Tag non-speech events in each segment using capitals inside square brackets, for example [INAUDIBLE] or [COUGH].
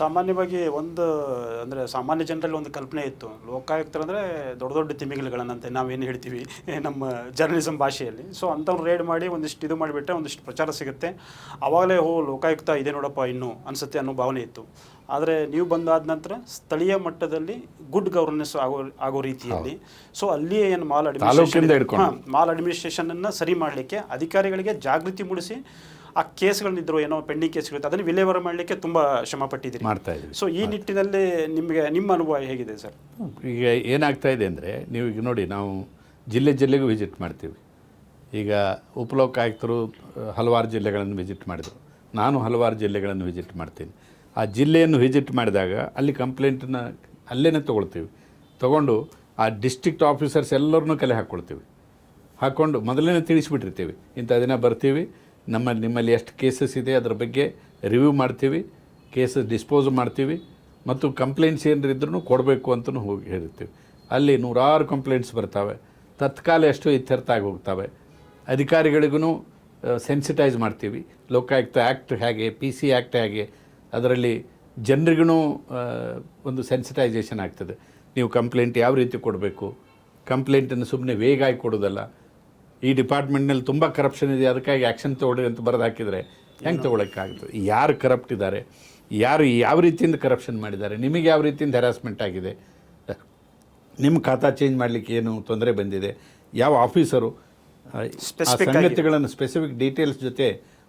ಸಾಮಾನ್ಯವಾಗಿ ಒಂದು ಅಂದರೆ ಸಾಮಾನ್ಯ ಜನರಲ್ಲಿ ಒಂದು ಕಲ್ಪನೆ ಇತ್ತು. ಲೋಕಾಯುಕ್ತರು ಅಂದರೆ ದೊಡ್ಡ ದೊಡ್ಡ ತಿಮಿಗಳಗಳನ್ನಂತೆ ನಾವೇನು ಹೇಳ್ತೀವಿ [LAUGHS] ನಮ್ಮ ಜರ್ನಲಿಸಮ್ ಭಾಷೆಯಲ್ಲಿ. ಸೊ ಅಂಥವ್ರು ರೇಡ್ ಮಾಡಿ ಒಂದಿಷ್ಟು ಇದು ಮಾಡಿಬಿಟ್ರೆ ಒಂದಿಷ್ಟು ಪ್ರಚಾರ ಸಿಗುತ್ತೆ. ಆವಾಗಲೇ ಓ ಲೋಕಾಯುಕ್ತ ಇದೆ ನೋಡಪ್ಪ ಇನ್ನೂ ಅನಿಸುತ್ತೆ ಅನ್ನೋ ಭಾವನೆ ಇತ್ತು. ಆದರೆ ನೀವು ಬಂದಾದ ನಂತರ ಸ್ಥಳೀಯ ಮಟ್ಟದಲ್ಲಿ ಗುಡ್ ಗವರ್ನೆನ್ಸ್ ಆಗೋ ಆಗೋ ರೀತಿಯಲ್ಲಿ. ಸೊ ಅಲ್ಲಿಯೇ ಏನು ಮಾಲ್. ಅಡ್ಮಿನಿಸ್ಟ್ರೇಷನ್ ಮಾಲ್ ಅಡ್ಮಿನಿಸ್ಟ್ರೇಷನನ್ನು ಸರಿ ಮಾಡಲಿಕ್ಕೆ ಅಧಿಕಾರಿಗಳಿಗೆ ಜಾಗೃತಿ ಮೂಡಿಸಿ ಆ ಕೇಸ್ಗಳಿದ್ರು ಏನೋ ಪೆಂಡಿಂಗ್ ಕೇಸ್ಗಳಿತ್ತು ಅದನ್ನು ವಿಲೇವಾರಿ ಮಾಡಲಿಕ್ಕೆ ತುಂಬ ಶ್ರಮ ಪಟ್ಟಿದ್ದೀರಿ ಮಾಡ್ತಾ ಇದ್ದೀವಿ. ಸೊ ಈ ನಿಟ್ಟಿನಲ್ಲಿ ನಿಮಗೆ ನಿಮ್ಮ ಅನುಭವ ಹೇಗಿದೆ ಸರ್? ಈಗ ಏನಾಗ್ತಾ ಇದೆ ಅಂದರೆ ನೀವು ಈಗ ನೋಡಿ ನಾವು ಜಿಲ್ಲೆ ಜಿಲ್ಲೆಗೂ ವಿಸಿಟ್ ಮಾಡ್ತೀವಿ. ಈಗ ಉಪಲೋಕ ಆಯುಕ್ತರು ಹಲವಾರು ಜಿಲ್ಲೆಗಳನ್ನು ವಿಸಿಟ್ ಮಾಡಿದರು. ನಾನು ಹಲವಾರು ಜಿಲ್ಲೆಗಳನ್ನು ವಿಸಿಟ್ ಮಾಡ್ತೀನಿ. ಆ ಜಿಲ್ಲೆಯನ್ನು ವಿಸಿಟ್ ಮಾಡಿದಾಗ ಅಲ್ಲಿ ಕಂಪ್ಲೇಂಟನ್ನು ಅಲ್ಲೇ ತೊಗೊಳ್ತೀವಿ. ತೊಗೊಂಡು ಆ ಡಿಸ್ಟಿಕ್ಟ್ ಆಫೀಸರ್ಸ್ ಎಲ್ಲರನ್ನೂ ಕಲೆ ಹಾಕ್ಕೊಳ್ತೀವಿ. ಹಾಕ್ಕೊಂಡು ಮೊದಲೇ ತಿಳಿಸ್ಬಿಟ್ಟಿರ್ತೀವಿ. ಇಂಥ ದಿನ ಬರ್ತೀವಿ. ನಮ್ಮ ನಿಮ್ಮಲ್ಲಿ ಎಷ್ಟು ಕೇಸಸ್ ಇದೆ, ಅದರ ಬಗ್ಗೆ ರಿವ್ಯೂ ಮಾಡ್ತೀವಿ ಕೇಸಸ್ ಡಿಸ್ಪೋಸ್ ಮಾಡ್ತೀವಿ ಮತ್ತು ಕಂಪ್ಲೇಂಟ್ಸ್ ಏನಾರು ಇದ್ರೂ ಕೊಡಬೇಕು ಅಂತಲೂ ಹೋಗಿ ಹೇಳ್ತೀವಿ ಅಲ್ಲಿ ನೂರಾರು ಕಂಪ್ಲೇಂಟ್ಸ್ ಬರ್ತಾವೆ. ತತ್ಕಾಲ ಎಷ್ಟು ಇತ್ಯರ್ಥ ಆಗಿ ಹೋಗ್ತವೆ ಅಧಿಕಾರಿಗಳಿಗೂ ಸೆನ್ಸಿಟೈಸ್ ಮಾಡ್ತೀವಿ. ಲೋಕಾಯುಕ್ತ ಆ್ಯಕ್ಟ್ ಹೇಗೆ ಪಿ ಸಿ ಆ್ಯಕ್ಟ್ ಹೇಗೆ, ಅದರಲ್ಲಿ ಜನರಿಗೂ ಒಂದು ಸೆನ್ಸಿಟೈಸೇಷನ್ ಆಗ್ತದೆ. ನೀವು ಕಂಪ್ಲೇಂಟ್ ಯಾವ ರೀತಿ ಕೊಡಬೇಕು? ಕಂಪ್ಲೇಂಟನ್ನು ಸುಮ್ಮನೆ ವೇಗ ಆಗಿ ಕೊಡೋದಲ್ಲ ಈ ಡಿಪಾರ್ಟ್ಮೆಂಟ್ನಲ್ಲಿ ತುಂಬ ಕರಪ್ಷನ್ ಇದೆ ಅದಕ್ಕಾಗಿ ಆ್ಯಕ್ಷನ್ ತೊಗೊಳ್ಳಿ ಅಂತ ಬರೆದು ಹಾಕಿದರೆ ಹೆಂಗೆ ತೊಗೊಳಕ್ಕಾಗ್ತದೆ? ಯಾರು ಕರಪ್ಟ್ ಇದ್ದಾರೆ? ಯಾರು ಯಾವ ರೀತಿಯಿಂದ ಕರಪ್ಷನ್ ಮಾಡಿದ್ದಾರೆ? ನಿಮಗೆ ಯಾವ ರೀತಿಯಿಂದ ಹೆರಾಸ್ಮೆಂಟ್ ಆಗಿದೆ? ನಿಮ್ಮ ಖಾತಾ ಚೇಂಜ್ ಮಾಡಲಿಕ್ಕೆ ಏನು ತೊಂದರೆ ಬಂದಿದೆ? ಯಾವ ಆಫೀಸರು ಸಂಗತಿಗಳನ್ನು ಸ್ಪೆಸಿಫಿಕ್ ಡೀಟೇಲ್ಸ್ ಜೊತೆ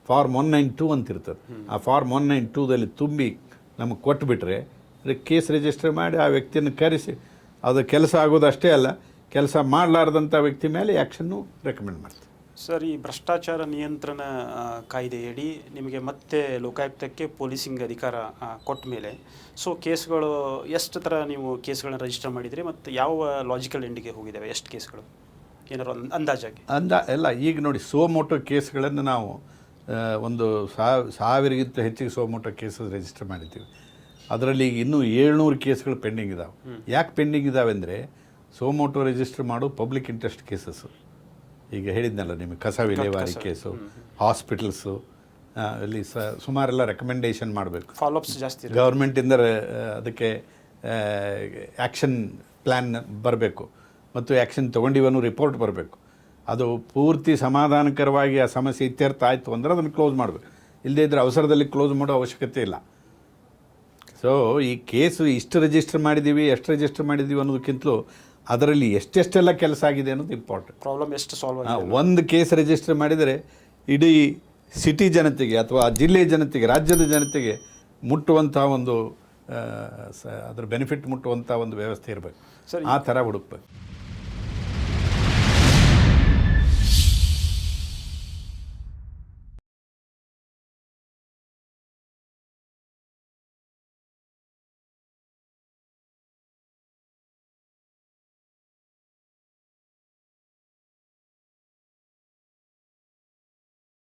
ಫಾರ್ಮ್ ಒನ್ ನೈನ್ ಟೂ ಅಂತ ಇರ್ತದೆ. ಆ ಫಾರ್ಮ್ ಒನ್ ನೈನ್ ಟೂದಲ್ಲಿ ತುಂಬಿ ನಮಗೆ ಕೊಟ್ಬಿಟ್ರೆ ಕೇಸ್ ರಿಜಿಸ್ಟರ್ ಮಾಡಿ ಆ ವ್ಯಕ್ತಿಯನ್ನು ಕರೆಸಿ. ಅದು ಕೆಲಸ ಆಗೋದು ಅಷ್ಟೇ ಅಲ್ಲ ಕೆಲಸ ಮಾಡಲಾರ್ದಂಥ ವ್ಯಕ್ತಿ ಮೇಲೆ ಆ್ಯಕ್ಷನ್ನು ರೆಕಮೆಂಡ್ ಮಾಡ್ತೀವಿ ಸರ್ ಈ ಭ್ರಷ್ಟಾಚಾರ ನಿಯಂತ್ರಣ ಕಾಯ್ದೆಯಡಿ ನಿಮಗೆ ಮತ್ತೆ ಲೋಕಾಯುಕ್ತಕ್ಕೆ ಪೊಲೀಸಿಂಗ್ ಅಧಿಕಾರ ಕೊಟ್ಟ ಮೇಲೆ. ಸೊ ಕೇಸ್ಗಳು ಎಷ್ಟು ಥರ ನೀವು ಕೇಸ್ಗಳನ್ನ ರಿಜಿಸ್ಟರ್ ಮಾಡಿದ್ರಿ ಮತ್ತು ಯಾವ ಲಾಜಿಕಲ್ ಎಂಡಿಗೆ ಹೋಗಿದ್ದಾವೆ? ಎಷ್ಟು ಕೇಸ್ಗಳು? ಏನಾರು ಒಂದು ಅಂದಾಜಾಗಿ. ಅಂದ ಎಲ್ಲ ಈಗ ನೋಡಿ ಸೋಮೋಟೋ ಕೇಸ್ಗಳನ್ನು ನಾವು ಒಂದು ಸಾವ್ ಸಾವಿರಗಿಂತ ಹೆಚ್ಚಿಗೆ ಸೋಮೋಟೋ ಕೇಸ್ ರಿಜಿಸ್ಟರ್ ಮಾಡಿದ್ದೀವಿ. ಅದರಲ್ಲಿ ಈಗ ಇನ್ನೂ ಏಳ್ನೂರು ಕೇಸ್ಗಳು ಪೆಂಡಿಂಗ್ ಇದಾವೆ. ಯಾಕೆ ಪೆಂಡಿಂಗ್ ಇದ್ದಾವೆ ಅಂದರೆ ಸೋಮೋಟೋ ರಿಜಿಸ್ಟರ್ ಮಾಡೋ ಪಬ್ಲಿಕ್ ಇಂಟ್ರೆಸ್ಟ್ ಕೇಸಸ್ಸು ಈಗ ಹೇಳಿದ್ನಲ್ಲ ನಿಮಗೆ ಕಸ ವಿಲೇವಾರಿ ಕೇಸು. ಹಾಸ್ಪಿಟಲ್ಸು ಅಲ್ಲಿ ಸ ಸುಮಾರೆಲ್ಲ ರೆಕಮೆಂಡೇಷನ್ ಮಾಡಬೇಕು. ಫಾಲೋಅಪ್ಸ್ ಜಾಸ್ತಿ. ಗೌರ್ಮೆಂಟಿಂದ ಅದಕ್ಕೆ ಆ್ಯಕ್ಷನ್ ಪ್ಲ್ಯಾನ್ ಬರಬೇಕು. ಮತ್ತು ಆ್ಯಕ್ಷನ್ ತೊಗೊಂಡಿವನು ರಿಪೋರ್ಟ್ ಬರಬೇಕು. ಅದು ಪೂರ್ತಿ ಸಮಾಧಾನಕರವಾಗಿ ಆ ಸಮಸ್ಯೆ ಇತ್ಯರ್ಥ ಆಯಿತು ಅಂದರೆ ಅದನ್ನು ಕ್ಲೋಸ್ ಮಾಡಬೇಕು. ಇಲ್ಲದೇ ಇದ್ದರೆ ಅವಸರದಲ್ಲಿ ಕ್ಲೋಸ್ ಮಾಡೋ ಅವಶ್ಯಕತೆ ಇಲ್ಲ. ಸೊ ಈ ಕೇಸು ಇಷ್ಟು ರಿಜಿಸ್ಟರ್ ಮಾಡಿದ್ದೀವಿ ಎಷ್ಟು ರಿಜಿಸ್ಟರ್ ಮಾಡಿದ್ದೀವಿ ಅನ್ನೋದಕ್ಕಿಂತಲೂ ಅದರಲ್ಲಿ ಎಷ್ಟೆಷ್ಟೆಲ್ಲ ಕೆಲಸ ಆಗಿದೆ ಅನ್ನೋದು ಇಂಪಾರ್ಟೆಂಟ್ ಪ್ರಾಬ್ಲಮ್ ಎಷ್ಟು ಸಾಲ್ವ್ ಆಗಿದೆ? ಒಂದು ಕೇಸ್ ರಿಜಿಸ್ಟರ್ ಮಾಡಿದರೆ ಇಡೀ ಸಿಟಿ ಜನತೆಗೆ ಅಥವಾ ಜಿಲ್ಲೆಯ ಜನತೆಗೆ ರಾಜ್ಯದ ಜನತೆಗೆ ಮುಟ್ಟುವಂಥ ಒಂದು ಅದರ ಬೆನಿಫಿಟ್ ಮುಟ್ಟುವಂಥ ಒಂದು ವ್ಯವಸ್ಥೆ ಇರಬೇಕು. ಆ ಥರ ಹುಡುಕ್ಬೇಕು.